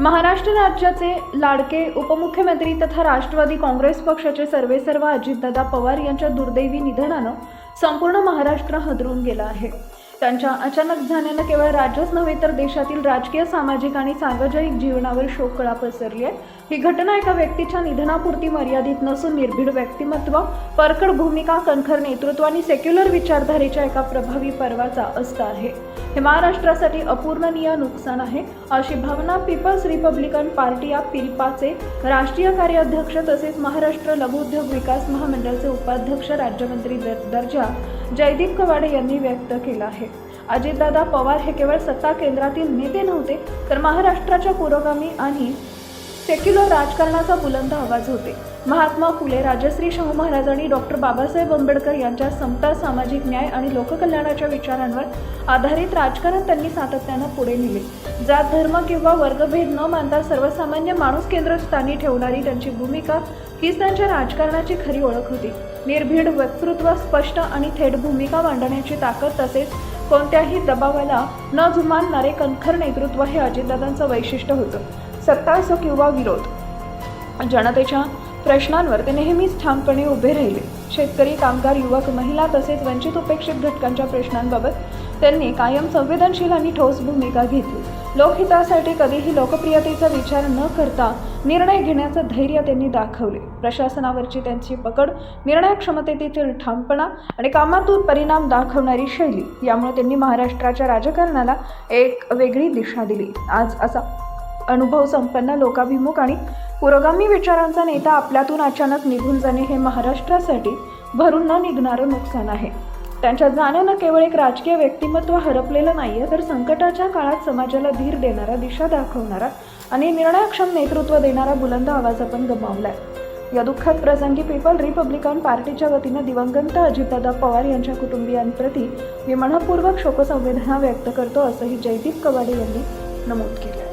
महाराष्ट्र राज्याचे लाडके उपमुख्यमंत्री तथा राष्ट्रवादी काँग्रेस पक्षाचे सर्वेसर्वा अजितदादा पवार यांच्या दुर्दैवी निधनानं संपूर्ण महाराष्ट्र हदरून गेला आहे. त्यांच्या अचानक जाण्यानं केवळ राज्यच नव्हे तर देशातील राजकीय सामाजिक आणि सार्वजनिक जीवनावर शोककळा पसरली आहे. ही घटना एका व्यक्तीच्या निधनापुरती मर्यादित नसून निर्भीड व्यक्तिमत्व परखड भूमिका कणखर नेतृत्व आणि सेक्युलर विचारधारेच्या एका प्रभावी पर्वाचा अस्त आहे. हे महाराष्ट्रासाठी अपूर्णनीय नुकसान आहे अशी भावना पीपल्स रिपब्लिकन पार्टी या पिरिपाचे राष्ट्रीय कार्याध्यक्ष तसेच महाराष्ट्र लघुउद्योग विकास महामंडळाचे उपाध्यक्ष राज्यमंत्री दर- दर्जा जयदीप कवाडे यांनी व्यक्त केला आहे. अजितदादा पवार हे केवळ सत्ता केंद्रातील नेते नव्हते तर महाराष्ट्राच्या पुरोगामी आणि सेक्युलर राजकारणाचा बुलंद आवाज होते. महात्मा फुले राजश्री शाहू महाराज आणि डॉक्टर बाबासाहेब आंबेडकर यांच्या समता सामाजिक न्याय आणि लोककल्याणाच्या विचारांवर आधारित राजकारण त्यांनी सातत्यानं पुढे नेले. जात धर्म किंवा वर्गभेद न मानता सर्वसामान्य माणूस केंद्रस्थानी ठेवणारी त्यांची भूमिका हीच त्यांच्या राजकारणाची खरी ओळख होती. निर्भीड वक्तृत्व स्पष्ट आणि थेट भूमिका मांडण्याची ताकद तसेच कोणत्याही दबावाला न जुमानणारे कणखर नेतृत्व हे अजितदादांचं वैशिष्ट्य होतं. सत्ता असो किंवा विरोध. जनतेच्या प्रश्नांवर ते नेहमीच ठामपणे उभे राहिले. शेतकरी कामगार युवक महिला तसेच वंचित उपेक्षित घटकांच्या प्रश्नांबाबत त्यांनी कायम संवेदनशील आणि ठोस भूमिका घेतली. लोकहितासाठी कधीही लोकप्रियतेचा विचार न करता निर्णय घेण्याचं धैर्य त्यांनी दाखवले. प्रशासनावरची त्यांची पकड निर्णय क्षमतेतील ठामपणा आणि कामातून परिणाम दाखवणारी शैली यामुळे त्यांनी महाराष्ट्राच्या राजकारणाला एक वेगळी दिशा दिली. आज असा अनुभव संपन्न लोकाभिमुख आणि पुरोगामी विचारांचा नेता आपल्यातून अचानक निघून जाणे हे महाराष्ट्रासाठी भरून न निघणारं नुकसान आहे. त्यांच्या जाण्यानं केवळ एक राजकीय व्यक्तिमत्व हरपलेलं नाहीये तर संकटाच्या काळात समाजाला धीर देणारा दिशा दाखवणारा आणि निर्णयक्षम नेतृत्व देणारा बुलंद आवाज आपण गमावलाय. या दुःखद प्रसंगी पीपल रिपब्लिकन पार्टीच्या वतीनं दिवंगत अजितदादा पवार यांच्या कुटुंबियांप्रती मी मनपूर्वक शोकसंवेदना व्यक्त करतो असंही जयदीप कवाडे यांनी नमूद केलं.